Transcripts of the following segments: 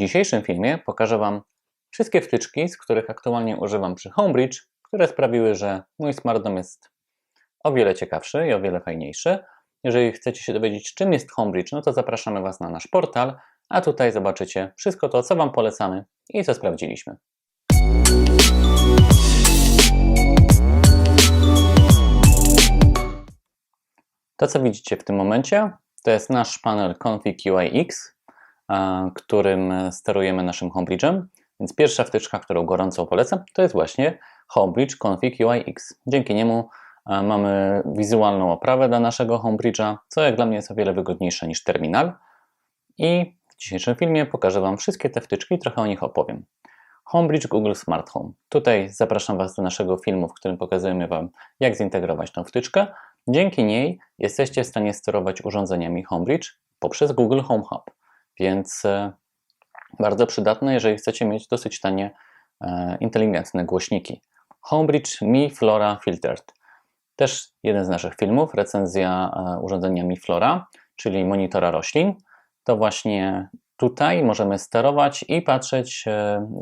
dzisiejszym filmie pokażę Wam wszystkie wtyczki, z których aktualnie używam przy Homebridge, które sprawiły, że mój Smart Dome jest o wiele ciekawszy i o wiele fajniejszy. Jeżeli chcecie się dowiedzieć, czym jest Homebridge, no to zapraszamy Was na nasz portal, a tutaj zobaczycie wszystko to, co Wam polecamy i co sprawdziliśmy. To, co widzicie w tym momencie, to jest nasz panel Config UIX, którym sterujemy naszym Homebridge'em. Więc pierwsza wtyczka, którą gorąco polecam, to jest właśnie Homebridge Config UIX. Dzięki niemu mamy wizualną oprawę dla naszego Homebridge'a, co jak dla mnie jest o wiele wygodniejsze niż terminal. I w dzisiejszym filmie pokażę Wam wszystkie te wtyczki i trochę o nich opowiem. Homebridge Google Smart Home. Tutaj zapraszam Was do naszego filmu, w którym pokazujemy Wam, jak zintegrować tą wtyczkę. Dzięki niej jesteście w stanie sterować urządzeniami Homebridge poprzez Google Home Hub, więc e, bardzo przydatne, jeżeli chcecie mieć dosyć tanie, e, inteligentne głośniki. Homebridge Mi Flora Filtered. Też jeden z naszych filmów, recenzja e, urządzenia Mi Flora, czyli monitora roślin. To właśnie tutaj możemy sterować i patrzeć,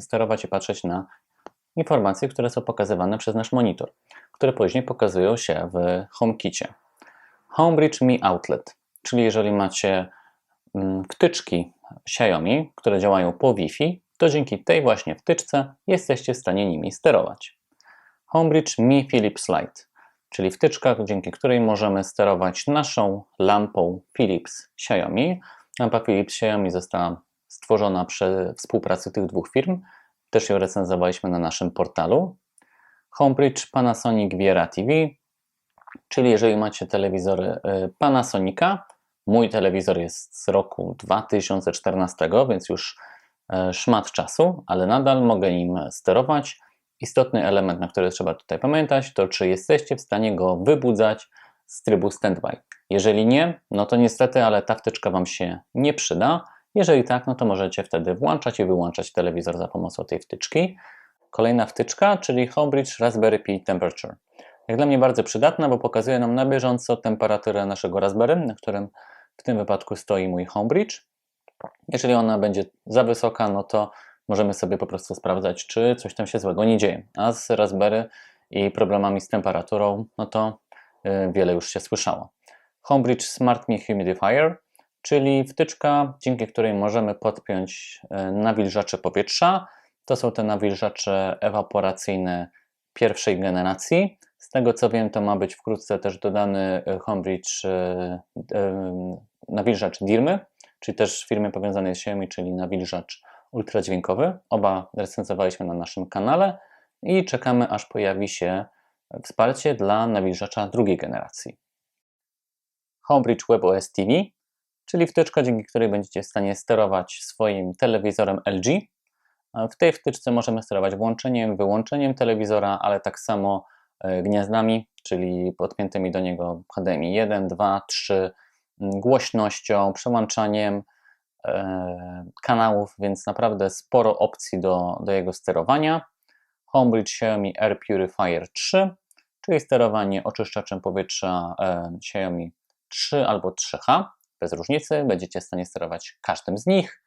sterować i patrzeć na informacje, które są pokazywane przez nasz monitor które później pokazują się w HomeKicie. Homebridge Mi Outlet, czyli jeżeli macie wtyczki Xiaomi, które działają po Wi-Fi, to dzięki tej właśnie wtyczce jesteście w stanie nimi sterować. Homebridge Mi Philips Light, czyli wtyczka, dzięki której możemy sterować naszą lampą Philips Xiaomi. Lampa Philips Xiaomi została stworzona przy współpracy tych dwóch firm. Też ją recenzowaliśmy na naszym portalu. Homebridge Panasonic Viera TV, czyli jeżeli macie telewizory y, Panasonica, mój telewizor jest z roku 2014, więc już y, szmat czasu, ale nadal mogę nim sterować. Istotny element, na który trzeba tutaj pamiętać, to czy jesteście w stanie go wybudzać z trybu standby. Jeżeli nie, no to niestety, ale ta wtyczka Wam się nie przyda. Jeżeli tak, no to możecie wtedy włączać i wyłączać telewizor za pomocą tej wtyczki. Kolejna wtyczka, czyli Homebridge Raspberry Pi Temperature. Jak dla mnie bardzo przydatna, bo pokazuje nam na bieżąco temperaturę naszego Raspberry, na którym w tym wypadku stoi mój Homebridge. Jeżeli ona będzie za wysoka, no to możemy sobie po prostu sprawdzać, czy coś tam się złego nie dzieje. A z Raspberry i problemami z temperaturą, no to y, wiele już się słyszało. Homebridge Smart Me Humidifier, czyli wtyczka, dzięki której możemy podpiąć y, nawilżacze powietrza, to są te nawilżacze ewaporacyjne pierwszej generacji. Z tego co wiem, to ma być wkrótce też dodany Homebridge e, nawilżacz Dirmy, czyli też firmy powiązanej z Xiaomi, czyli nawilżacz ultradźwiękowy. Oba recenzowaliśmy na naszym kanale i czekamy aż pojawi się wsparcie dla nawilżacza drugiej generacji. Homebridge WebOS TV, czyli wtyczka, dzięki której będziecie w stanie sterować swoim telewizorem LG w tej wtyczce możemy sterować włączeniem, wyłączeniem telewizora, ale tak samo e, gniazdami, czyli podpiętymi do niego HDMI 1, 2, 3, głośnością, przełączaniem e, kanałów, więc naprawdę sporo opcji do, do jego sterowania. Homebridge Xiaomi Air Purifier 3, czyli sterowanie oczyszczaczem powietrza e, Xiaomi 3 albo 3H, bez różnicy, będziecie w stanie sterować każdym z nich.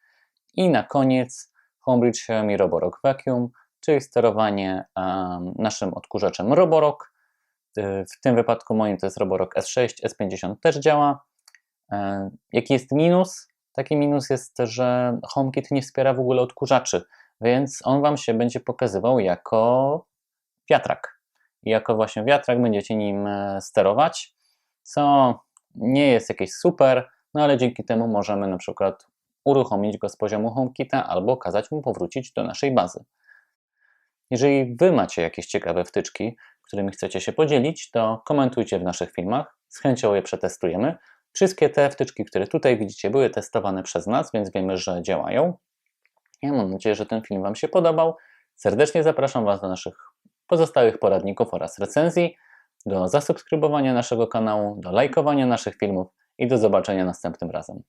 I na koniec Homebridge Xiaomi Roborock Vacuum, czyli sterowanie um, naszym odkurzaczem Roborock. W tym wypadku moim to jest Roborock S6, S50 też działa. E, jaki jest minus? Taki minus jest, że HomeKit nie wspiera w ogóle odkurzaczy, więc on Wam się będzie pokazywał jako wiatrak. I jako właśnie wiatrak będziecie nim e, sterować, co nie jest jakieś super, no ale dzięki temu możemy na przykład uruchomić go z poziomu HomeKita albo kazać mu powrócić do naszej bazy. Jeżeli Wy macie jakieś ciekawe wtyczki, którymi chcecie się podzielić, to komentujcie w naszych filmach, z chęcią je przetestujemy. Wszystkie te wtyczki, które tutaj widzicie, były testowane przez nas, więc wiemy, że działają. Ja mam nadzieję, że ten film Wam się podobał. Serdecznie zapraszam Was do naszych pozostałych poradników oraz recenzji, do zasubskrybowania naszego kanału, do lajkowania naszych filmów i do zobaczenia następnym razem.